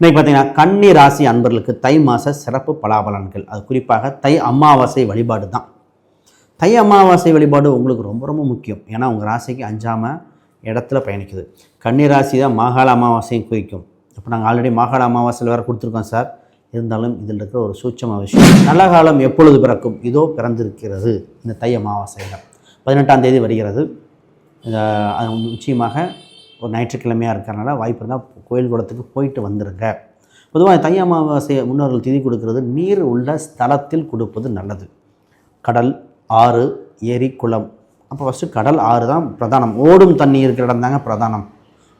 இன்னைக்கு பார்த்தீங்கன்னா கன்னி ராசி அன்பர்களுக்கு தை மாத சிறப்பு பலாபலன்கள். அது குறிப்பாக தை அமாவாசை வழிபாடு தான். தை அமாவாசை வழிபாடு உங்களுக்கு ரொம்ப ரொம்ப முக்கியம். ஏன்னா உங்கள் ராசிக்கு அஞ்சாமல் இடத்துல பயணிக்குது. கன்னி ராசி தான் மாகாள அமாவாசையும் குறிக்கும். இப்போ நாங்கள் ஆல்ரெடி மாகாள அமாவாசையில் வேறு கொடுத்துருக்கோம் சார். இருந்தாலும் இதில் இருக்கிற ஒரு சூட்சம விஷயம் நல்ல காலம் எப்பொழுது பிறக்கும்? இதோ பிறந்திருக்கிறது. இந்த தை அமாவாசையில் பதினெட்டாம் தேதி வருகிறது. அது நிச்சயமாக ஒரு ஞாயிற்றுக்கிழமையாக இருக்கிறனால வாய்ப்பு இருந்தால் கோயில் குளத்துக்கு போயிட்டு வந்துடுங்க பொதுவாக தை அமாவாசை முன்னோர்கள் திதி கொடுக்கிறது நீர் உள்ள ஸ்தலத்தில் கொடுப்பது நல்லது. கடல் ஆறு ஏரி குளம். அப்போ ஃபஸ்ட்டு கடல் ஆறு தான் பிரதானம். ஓடும் தண்ணி இருக்கிற இடம் தாங்க பிரதானம்.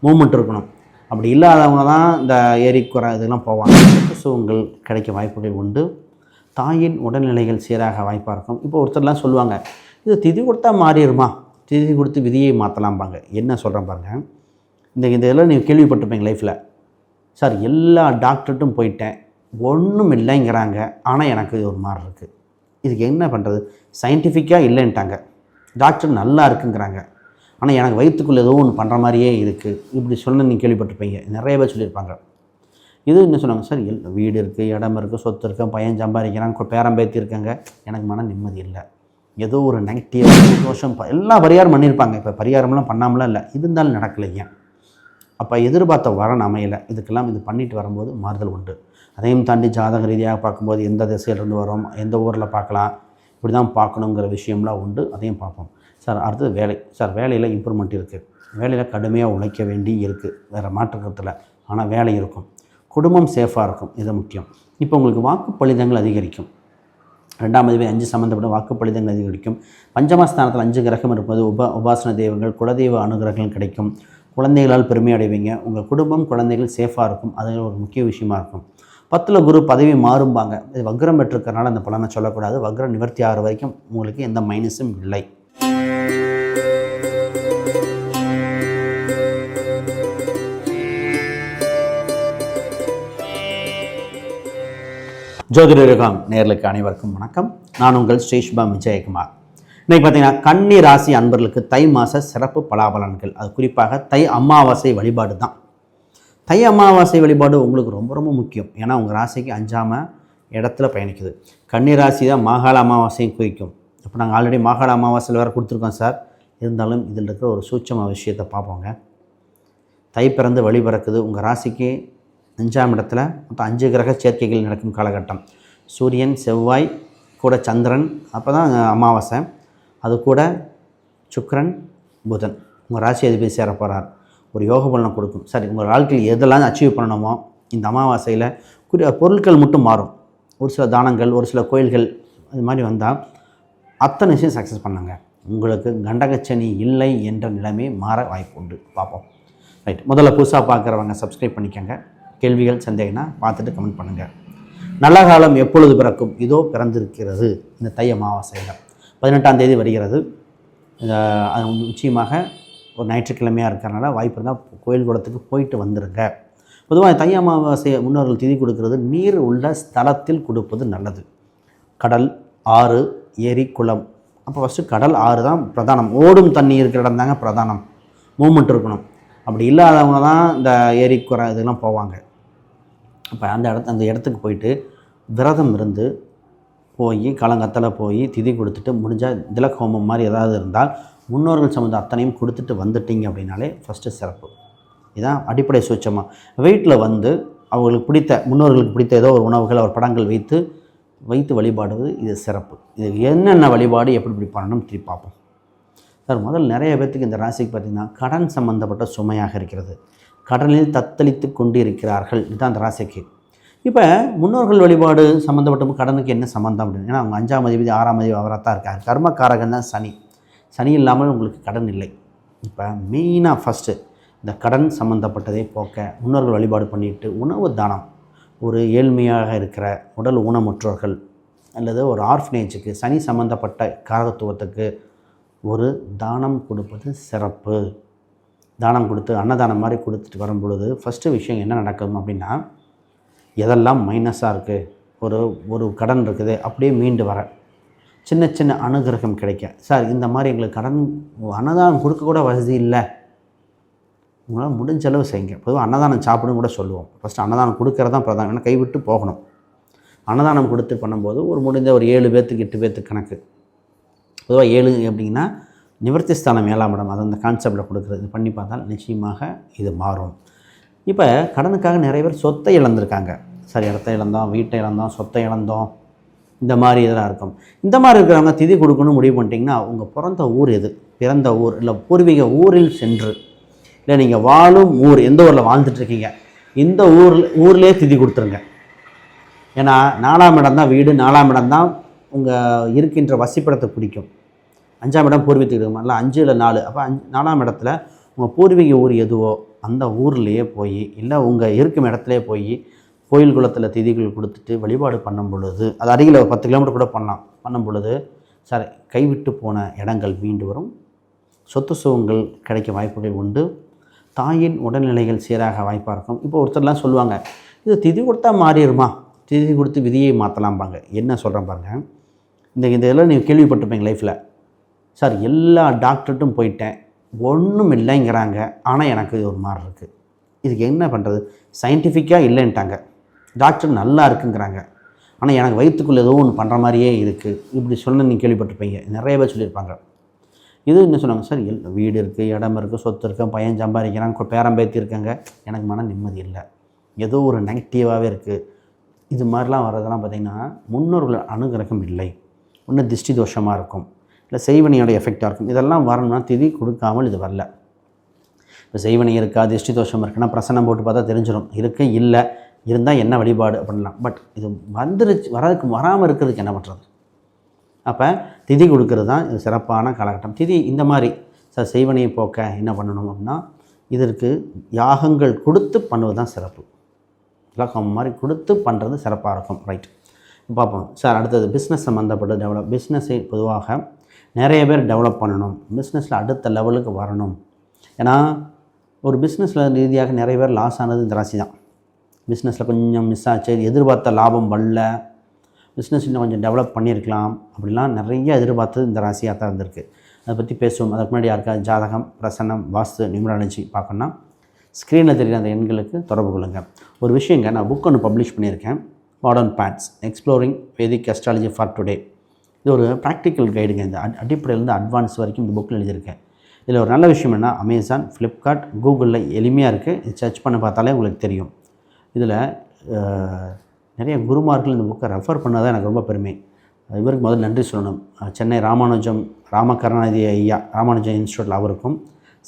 மூமெண்ட் இருக்கணும். அப்படி இல்லாதவங்க தான் இந்த ஏரி குறை இதெல்லாம் போவாங்க. சுகங்கள் கிடைக்க வாய்ப்புகள் உண்டு. தாயின் உடல்நிலைகள் சீராக வாய்ப்பாக இருக்கும். இப்போ ஒருத்தர்லாம் சொல்லுவாங்க இது திதி கொடுத்தா மாறிடுமா? திதி கொடுத்து விதியை மாற்றலாம்பாங்க என்ன சொல்கிறேன் பாருங்கள் இந்த இதெல்லாம் நீங்கள் கேள்விப்பட்டிருப்பீங்க லைஃப்பில் சார் எல்லா டாக்டர்கிட்டும் போயிட்டேன். ஒன்றும் இல்லைங்கிறாங்க. ஆனால் எனக்கு இது ஒரு மாதிரி இருக்குது இதுக்கு என்ன பண்ணுறது சயின்டிஃபிக்காக இல்லைன்ட்டாங்க. டாக்டர் நல்லா இருக்குங்கிறாங்க. ஆனால் எனக்கு வயிற்றுக்குள்ளே ஏதோ ஒன்று பண்ணுற மாதிரியே இருக்குது இப்படி சொன்ன நீங்கள் கேள்விப்பட்டிருப்பீங்க. நிறைய பேர் சொல்லியிருப்பாங்க. இது என்ன சொன்னாங்க? சார் எல் வீடு இருக்குது இடம் இருக்குது சொத்து இருக்குது பையன் சம்பாதிக்கிறான் பேரம் பேத்தி இருக்காங்க. எனக்கு மன நிம்மதி இல்லை. ஏதோ ஒரு நெகட்டிவ் தோஷம் எல்லா பரிகாரம் பண்ணியிருப்பாங்க. இப்போ பரிகாரம்லாம் பண்ணாமலாம் இல்லை. இருந்தாலும் நடக்கலைங்க. அப்போ எதிர்பார்த்த வரன் அமையலை. இதுக்கெல்லாம் இது பண்ணிட்டு வரும்போது மாறுதல் உண்டு. அதையும் தாண்டி ஜாதக ரீதியாக பார்க்கும்போது எந்த திசையிலிருந்து வரும் எந்த ஊரில் பார்க்கலாம் இப்படி தான் பார்க்கணுங்கிற விஷயம்லாம் உண்டு. அதையும் பார்ப்போம். சார் அடுத்தது வேலை. சார் வேலையில் இம்ப்ரூவ்மெண்ட் இருக்குது வேலையில் கடுமையாக உழைக்க வேண்டி இருக்குது வேறு மாற்றத்தில் ஆனால் வேலை இருக்கும். குடும்பம் சேஃபாக இருக்கும். இது முக்கியம். இப்போ உங்களுக்கு வாக்குப்பளிதங்கள் அதிகரிக்கும். ரெண்டாம் அதிபதி அஞ்சு சம்மந்தப்பட்ட வாக்குப்பளிதங்கள் அதிகரிக்கும். பஞ்சமஸ்தானத்தில் அஞ்சு கிரகம் இருப்பது உப உபாசன தெய்வங்கள் குலதெய்வ அனுகிரகங்கள் கிடைக்கும். குழந்தைகளால் பெருமை அடைவீங்க. உங்கள் குடும்பம் குழந்தைகள் சேஃபாக இருக்கும். அது ஒரு முக்கிய விஷயமா இருக்கும். பத்தில் குரு பதவி மாறும்பாங்க. இது வக்ரம் பெற்றிருக்கிறனால அந்த பலனை சொல்லக்கூடாது. வக்ரம் நிவர்த்தி ஆகிற வரைக்கும் உங்களுக்கு எந்த மைனஸும் இல்லை. ஜோதிடருகாம் நேர்களுக்கு அனைவருக்கும் வணக்கம். நான் உங்கள் ஸ்ரீஷ்பா விஜயகுமார். இன்னைக்கு பார்த்தீங்கன்னா கன்னி ராசி அன்பர்களுக்கு தை மாத சிறப்பு பலாபலன்கள். அது குறிப்பாக தை அமாவாசை வழிபாடு தான். தை அமாவாசை வழிபாடு உங்களுக்கு ரொம்ப ரொம்ப முக்கியம். ஏன்னா உங்கள் ராசிக்கு அஞ்சாம இடத்துல பயணிக்குது. கன்னி ராசி தான் மாகாள அமாவாசையும் குறிக்கும். இப்போ நாங்கள் ஆல்ரெடி மாகாள அமாவாசையில் வேறு கொடுத்துருக்கோம் சார். இருந்தாலும் இதில் இருக்கிற ஒரு சூட்சம விஷயத்தை பார்ப்போங்க. தை பிறந்து வழி பிறக்குது. உங்கள் ராசிக்கு அஞ்சாம் இடத்துல மொத்தம் அஞ்சு கிரக சேர்க்கைகள் நடக்கும் காலகட்டம். சூரியன் செவ்வாய் கூட சந்திரன் அப்போ தான் அமாவாசை. அது கூட சுக்ரன் புதன். உங்கள் ராசி அதிபதி சேர போகிறார் ஒரு யோக பலனை கொடுக்கும். சரி உங்கள் வாழ்க்கையில் எதெல்லாம் அச்சீவ் பண்ணணுமோ இந்த அமாவாசையில் குறி பொருட்கள் மட்டும் மாறும். ஒரு சில தானங்கள் ஒரு சில கோயில்கள் இது மாதிரி வந்தால் அத்தனை விஷயம் சக்ஸஸ் பண்ணுங்க. உங்களுக்கு கண்டகச்சனி இல்லை என்ற நிலைமை மாற வாய்ப்பு உண்டு. பார்ப்போம். ரைட் முதல்ல புதுசாக பார்க்குறவங்க சப்ஸ்கிரைப் பண்ணிக்கோங்க. கேள்விகள் சந்தேகம்னா பார்த்துட்டு கமெண்ட் பண்ணுங்கள் நல்ல காலம் எப்பொழுது பிறக்கும்? இதோ பிறந்திருக்கிறது. இந்த தை அமாவாசையில். பதினெட்டாம் தேதி வருகிறது. இந்த அது நிச்சயமாக ஒரு ஞாயிற்றுக்கிழமையாக இருக்கிறனால வாய்ப்பு இருந்தால் கோயில் குளத்துக்கு போயிட்டு வந்துடுங்க பொதுவாக தை அமாவாசை முன்னோர்கள் திதி கொடுக்கிறது நீர் உள்ள ஸ்தலத்தில் கொடுப்பது நல்லது. கடல் ஆறு ஏரி குளம். அப்போ ஃபஸ்ட்டு கடல் ஆறு தான் பிரதானம். ஓடும் தண்ணி இருக்கிற இடம் தாங்க பிரதானம். மூமெண்ட் இருக்கணும். அப்படி இல்லாதவங்க தான் இந்த ஏரி குறை இதெல்லாம் போவாங்க. அப்போ அந்த இடத்து அந்த இடத்துக்கு போயிட்டு விரதம் இருந்து போய் காலங்கத்தில் போய் திதி கொடுத்துட்டு முடிஞ்சால் திலக் ஹோமம் மாதிரி ஏதாவது இருந்தால் முன்னோர்கள் சம்மந்தம் அத்தனையும் கொடுத்துட்டு வந்துட்டீங்க அப்படின்னாலே ஃபஸ்ட்டு சிறப்பு. இதுதான் அடிப்படை சூட்சமாக வீட்டில் வந்து அவங்களுக்கு பிடித்த முன்னோர்களுக்கு பிடித்த ஏதோ ஒரு உணவுகள் அவர் படங்கள் வைத்து வைத்து வழிபாடுவது இது சிறப்பு. இது என்னென்ன வழிபாடு எப்படி இப்படி பண்ணணும் திருப்பி பார்ப்போம். சார் முதல் நிறைய பேர்த்துக்கு இந்த ராசிக்கு பார்த்திங்கன்னா கடன் சம்மந்தப்பட்ட சுமையாக இருக்கிறது. கடனில் தத்தளித்து கொண்டு இருக்கிறார்கள் இதுதான் அந்த ராசிக்கு. இப்போ முன்னோர்கள் வழிபாடு சம்மந்தப்பட்ட கடனுக்கு என்ன சம்மந்தம் அப்படின்னு? ஏன்னா அவங்க அஞ்சாம் அதிபதி ஆறாம் அதிபதி அவராக தான் இருக்கார். கர்மக்காரகன் தான் சனி. சனி இல்லாமல் உங்களுக்கு கடன் இல்லை. இப்போ மெயினாக ஃபஸ்ட்டு இந்த கடன் சம்மந்தப்பட்டதை போக்க முன்னோர்கள் வழிபாடு பண்ணிட்டு உணவு தானம். ஒரு ஏழ்மையாக இருக்கிற உடல் ஊனமுற்றோர்கள் அல்லது ஒரு ஆர்ஃபனேஜுக்கு சனி சம்மந்தப்பட்ட காரகத்துவத்துக்கு ஒரு தானம் கொடுப்பது சிறப்பு. தானம் கொடுத்து அன்னதானம் மாதிரி கொடுத்துட்டு வரும் பொழுது ஃபஸ்ட்டு விஷயம் என்ன நடக்கும் அப்படின்னா எதெல்லாம் மைனஸாக இருக்குது ஒரு ஒரு கடன் இருக்குது அப்படியே மீண்டு வர. சின்ன சின்ன அனுகிரகம் கிடைக்க. சார் இந்த மாதிரி எங்களுக்கு கடன் அன்னதானம் கொடுக்கக்கூட வசதி இல்லை. உங்களால் முடிஞ்ச அளவு செய்யுங்க. பொதுவாக அன்னதானம் சாப்பிடுன்னு கூட சொல்லுவோம். ஃபஸ்ட்டு அன்னதானம் கொடுக்கறது தான் பிரதானம். ஏன்னா கைவிட்டு போகணும். அன்னதானம் கொடுத்து பண்ணும்போது ஒரு முடிஞ்ச ஒரு ஏழு பேர்த்துக்கு எட்டு பேர்த்துக்கு கணக்கு. பொதுவாக ஏழு அப்படின்னா நிவர்த்தி ஸ்தானம் ஏழாம் இடம். அது அந்த கான்செப்டில் கொடுக்குறது. பண்ணி பார்த்தால் நிச்சயமாக இது மாறும். இப்போ கடனுக்காக நிறைய பேர் சொத்தை இழந்திருக்காங்க. சரி இடத்த இழந்தோம் வீட்டை இழந்தோம் சொத்தை இழந்தோம். இந்த மாதிரி இதெல்லாம் இருக்கும். இந்த மாதிரி இருக்கிறவங்க திதி கொடுக்கணும்னு முடிவு பண்ணிட்டீங்கன்னா உங்கள் பிறந்த ஊர் எது? பிறந்த ஊர் இல்லை பூர்வீக ஊரில் சென்று. இல்லை நீங்கள் வாழும் ஊர் எந்த ஊரில் வாழ்ந்துட்டு இருக்கீங்க? இந்த ஊரில் ஊர்லேயே திதி கொடுத்துருங்க. ஏன்னா நாலாம் இடம் தான் வீடு நாலாம் இடம் தான் உங்கள் இருக்கின்ற வசிப்பிடத்தை பிடிக்கும். அஞ்சாம் இடம் பூர்வீகத்துக்கு இல்லை அஞ்சு இல்லை நாலு. அப்போ அஞ்சு நாலாம் இடத்துல உங்கள் பூர்வீக ஊர் எதுவோ அந்த ஊர்லேயே போய் இல்லை உங்கள் இருக்கும் இடத்துலையே போய் கோயில் குளத்தில் திதிகள் கொடுத்துட்டு வழிபாடு பண்ணும் பொழுது அது அருகில் ஒரு பத்து கிலோமீட்டர் கூட பண்ணலாம் பண்ணும் பொழுது சார் கைவிட்டு போன இடங்கள் மீண்டு வரும். சொத்து சுகங்கள் கிடைக்க வாய்ப்புகள் உண்டு. தாயின் உடல்நிலைகள் சீராக வாய்ப்பாக இருக்கும். இப்போ ஒருத்தர்லாம் சொல்லுவாங்க இது திதி கொடுத்தா மாறிடுமா? திதி கொடுத்து விதியை மாற்றலாம்பாங்க என்ன சொல்கிறேன் பாருங்க. இந்த இதெல்லாம் நீங்கள் கேள்விப்பட்டிருப்பீங்க லைஃப்பில் சார் எல்லா டாக்டர்ட்டும் போயிட்டேன். ஒன்றும் இல்லைங்கிறாங்க ஆனால் எனக்கு ஒரு மாதிரி இருக்குது இதுக்கு என்ன பண்ணுறது சயின்டிஃபிக்காக இல்லைன்ட்டாங்க. டாக்டர் நல்லா இருக்குங்கிறாங்க. ஆனால் எனக்கு வயிற்றுக்குள்ளே ஏதோ ஒன்று பண்ணுற மாதிரியே இருக்குது இப்படி சொன்ன நீங்கள் கேள்விப்பட்டிருப்பீங்க. நிறைய பேர் சொல்லியிருப்பாங்க. இது என்ன சொன்னாங்க? சார் எல் வீடு இருக்குது இடம் இருக்குது சொத்து இருக்குது பையன் சம்பாதிக்கிறான் பேரம்பேத்தி இருக்காங்க. எனக்கு மன நிம்மதி இல்லை. ஏதோ ஒரு நெகட்டிவாகவே இருக்குது இது மாதிரிலாம் வர்றதெல்லாம் பார்த்திங்கன்னா முன்னோர்கள் அனுகிரகம் இல்லை. ஒன்று திருஷ்டி தோஷமாக இருக்கும். இல்லை செய்வனியோட எஃபெக்டாக இருக்கும். இதெல்லாம் வரணும்னா திதி கொடுக்காமல் இது வரல. இப்போ செய்வனி இருக்கா திருஷ்டி தோஷம் இருக்குன்னா பிரசனம் போட்டு பார்த்தா தெரிஞ்சிடும் இருக்கு இல்லை இருந்தால் என்ன வழிபாடு அப்படின்லாம். பட் இது வந்துருச்சு வரதுக்கு வராமல் இருக்கிறதுக்கு என்ன பண்ணுறது அப்போ திதி கொடுக்கறது தான் இது சிறப்பான காலகட்டம். திதி இந்த மாதிரி சார் செய்வனையை போக்க என்ன பண்ணணும் அப்படின்னா இதற்கு யாகங்கள் கொடுத்து பண்ணுவது தான் சிறப்பு. விளக்கம் மாதிரி கொடுத்து பண்ணுறது சிறப்பாக இருக்கும். ரைட் பார்ப்போம். சார் அடுத்தது பிஸ்னஸ் சம்மந்தப்பட்ட டெவலப் பிஸ்னஸை பொதுவாக நிறைய பேர் டெவலப் பண்ணணும் பிஸ்னஸில் அடுத்த லெவலுக்கு வரணும். ஏன்னா ஒரு பிஸ்னஸில் ரீதியாக நிறைய பேர் லாஸ் ஆனது இந்த ராசி தான். பிஸ்னஸில் கொஞ்சம் மிஸ் ஆச்சு எதிர்பார்த்த லாபம் வரல பிஸ்னஸ் இன்னும் கொஞ்சம் டெவலப் பண்ணியிருக்கலாம் அப்படிலாம் நிறைய எதிர்பார்த்தது இந்த ராசியாக தான் இருந்திருக்கு. அதை பற்றி பேசுவோம். அதுக்கு முன்னாடி யாருக்காவது ஜாதகம் பிரசன்னம் வாஸ்து நியூமராலஜி பார்க்கணுன்னா ஸ்க்ரீனில் தெரிகிற அந்த எண்களுக்கு தொடர்பு கொள்ளுங்கள் ஒரு விஷயங்க நான் புக் ஒன்று பப்ளிஷ் பண்ணியிருக்கேன். Modern paths exploring Vedic astrology for today இது ஒரு ப்ராக்டிக்கல் கைடுங்க இந்த அடிப்படையிலேருந்து அட்வான்ஸ் வரைக்கும் இந்த புக்கில் எழுதியிருக்கேன். இதில் ஒரு நல்ல விஷயம் என்ன அமேசான் ஃப்ளிப்கார்ட் கூகுளில் எளிமையாக இருக்குது சர்ச் பண்ண பார்த்தாலே உங்களுக்கு தெரியும். இதில் நிறைய குருமார்கள் இந்த புக்கை ரெஃபர் பண்ணதான் எனக்கு ரொம்ப பெருமை. இவருக்கு முதல் நன்றி சொல்லணும். சென்னை ராமானுஜம் ராமகருணாநிதி ஐயா ராமானுஜம் இன்ஸ்டியூட்டில் அவருக்கும்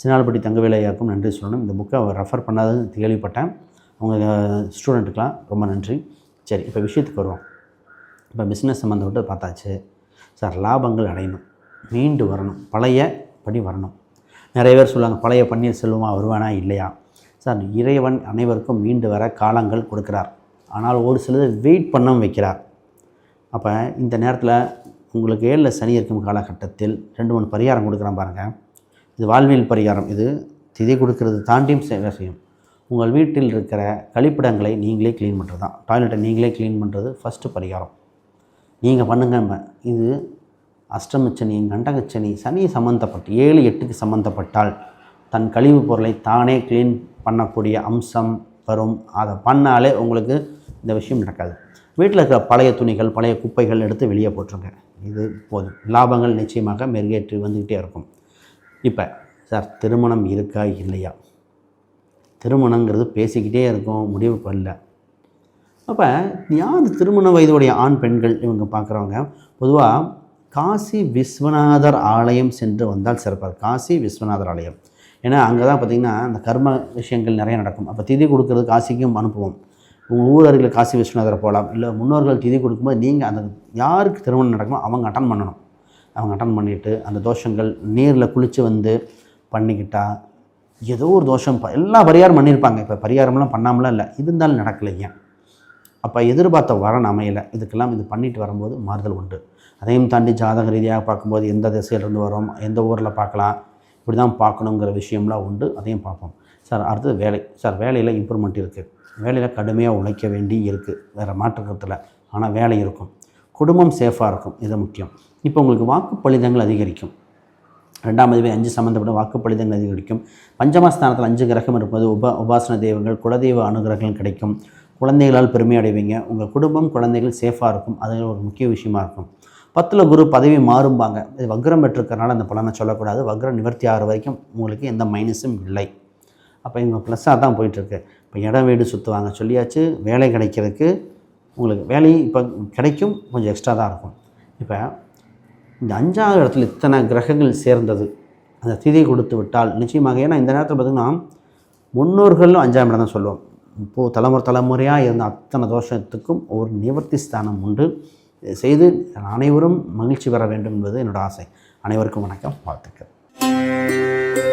சினால்பட்டி தங்கவேலு ஐயாவுக்கும் நன்றி சொல்லணும். இந்த புக்கை அவர் ரெஃபர் பண்ணாதது கேள்விப்பட்டேன். அவங்க ஸ்டூடெண்ட்டுக்கெலாம் ரொம்ப நன்றி. சரி இப்போ விஷயத்துக்கு வருவோம். இப்போ பிஸ்னஸ் சம்மந்தப்பட்டு பார்த்தாச்சு. சார் லாபங்கள் அடையணும். மீண்டு வரணும். பழைய படி வரணும். நிறைய பேர் சொல்லுவாங்க பழைய பன்னீர் செல்வமா வருவானா இல்லையா? சார் இறைவன் அனைவருக்கும் மீண்டு வர காலங்கள் கொடுக்கிறார். ஆனால் ஒரு சிலர் வெயிட் பண்ண வைக்கிறார். அப்போ இந்த நேரத்தில் உங்களுக்கு ஏழில் சனி இருக்கும் காலகட்டத்தில் ரெண்டு மூணு பரிகாரம் கொடுக்குறேன் பாருங்கள் இது வாழ்வியல் பரிகாரம். இது திதி கொடுக்கறது தாண்டியும் சேவை செய்யும். உங்கள் வீட்டில் இருக்கிற கழிப்பிடங்களை நீங்களே க்ளீன் பண்ணுறது தான் டாய்லெட்டை நீங்களே க்ளீன் பண்ணுறது ஃபஸ்ட்டு பரிகாரம். நீங்கள் பண்ணுங்க இது அஷ்டமச்சனி கண்டகச்சனி சனி சம்மந்தப்பட்டு ஏழு எட்டுக்கு சம்மந்தப்பட்டால் தன் கழிவுப் பொருளை தானே க்ளீன் பண்ணக்கூடிய அம்சம் வரும். அதை பண்ணாலே உங்களுக்கு இந்த விஷயம் நடக்காது. வீட்டில் இருக்கிற பழைய துணிகள் பழைய குப்பைகள் எடுத்து வெளியே போட்டுருங்க. இது போதும். லாபங்கள் நிச்சயமாக மெருகேற்றி வந்துக்கிட்டே இருக்கும். இப்போ சார் திருமணம் இருக்கா இல்லையா? திருமணங்கிறது பேசிக்கிட்டே இருக்கும். முடிவு பண்ணல அப்போ யார் திருமண வயதுடைய ஆண் பெண்கள் இவங்க பார்க்குறவங்க பொதுவாக காசி விஸ்வநாதர் ஆலயம் சென்று வந்தால் சிறப்பாக காசி விஸ்வநாதர் ஆலயம். ஏன்னா அங்கே தான் பார்த்திங்கன்னா அந்த கர்ம விஷயங்கள் நிறைய நடக்கும். அப்போ திதி கொடுக்கறது காசிக்கும் அனுப்புவோம். உங்கள் ஊர் அருகில் காசி விஸ்வநாதரை போகலாம் இல்லை முன்னோர்கள் திதி கொடுக்கும்போது நீங்கள் அந்த யாருக்கு திருமணம் நடக்குமோ அவங்க அட்டன் பண்ணணும். அவங்க அட்டன் பண்ணிவிட்டு அந்த தோஷங்கள் நீரில் குளித்து வந்து பண்ணிக்கிட்டா ஏதோ ஒரு தோஷம் எல்லா பரிகாரம் பண்ணியிருப்பாங்க இப்போ பரிகாரம்லாம் பண்ணாமலாம் இல்லை. இருந்தாலும் நடக்கலை ஏன் அப்போ எதிர்பார்த்த வரன் அமையலை. இதுக்கெல்லாம் இது பண்ணிட்டு வரும்போது மாறுதல் உண்டு. அதையும் தாண்டி ஜாதக ரீதியாக பார்க்கும்போது எந்த திசையிலிருந்து வரும் எந்த ஊரில் பார்க்கலாம் இப்படி தான் பார்க்கணுங்கிற விஷயம்லாம் உண்டு. அதையும் பார்ப்போம். சார் அடுத்தது வேலை. சார் வேலையில் இம்ப்ரூவ்மெண்ட் இருக்குது வேலையில் கடுமையாக உழைக்க வேண்டி இருக்குது வேறு மாற்றுக்கத்தில் ஆனால் வேலை இருக்கும். குடும்பம் சேஃபாக இருக்கும். இது முக்கியம். இப்போ உங்களுக்கு வாக்கு பலிதங்கள் அதிகரிக்கும். ரெண்டாம் அதிபதி அஞ்சு சம்மந்தப்பட்ட வாக்குப்பளிதங்கள் அதிகரிக்கும். பஞ்சமஸ்தானத்தில் அஞ்சு கிரகம் இருப்பது உப உபாசன தெய்வங்கள் குலதெய்வ அனுகிரகங்கள் கிடைக்கும். குழந்தைகளால் பெருமை அடைவீங்க. உங்கள் குடும்பம் குழந்தைகள் சேஃபாக இருக்கும். அது ஒரு முக்கிய விஷயமா இருக்கும். பத்தில் குரு பதவி மாறும்பாங்க. இது வக்ரம் பெற்றிருக்கிறனால அந்த பலனை சொல்லக்கூடாது. வக்ரம் நிவர்த்தி ஆகிற வரைக்கும் உங்களுக்கு எந்த மைனஸும் இல்லை. அப்போ இவங்க ப்ளஸ்ஸாக தான் போயிட்டுருக்கு. இப்போ இடம் வீடு சுற்றுவாங்க சொல்லியாச்சு வேலை கிடைக்கிறதுக்கு உங்களுக்கு வேலை இப்போ கிடைக்கும். கொஞ்சம் எக்ஸ்ட்ரா தான் இருக்கும். இப்போ இந்த அஞ்சாவது இடத்துல இத்தனை கிரகங்கள் சேர்ந்தது. அந்த திதி கொடுத்து விட்டால் நிச்சயமாக ஏன்னா இந்த நேரத்தில் பார்த்திங்கன்னா முன்னோர்களும் அஞ்சாம் இடம் தான் சொல்லுவோம் இப்போது தலைமுறை தலைமுறையாக இருந்த அத்தனை தோஷத்துக்கும் ஒரு நிவர்த்தி ஸ்தானம் உண்டு. செய்து அனைவரும் மகிழ்ச்சி பெற வேண்டும் என்பது என்னோட ஆசை. அனைவருக்கும் வணக்கம். வாழ்த்துக்கள்.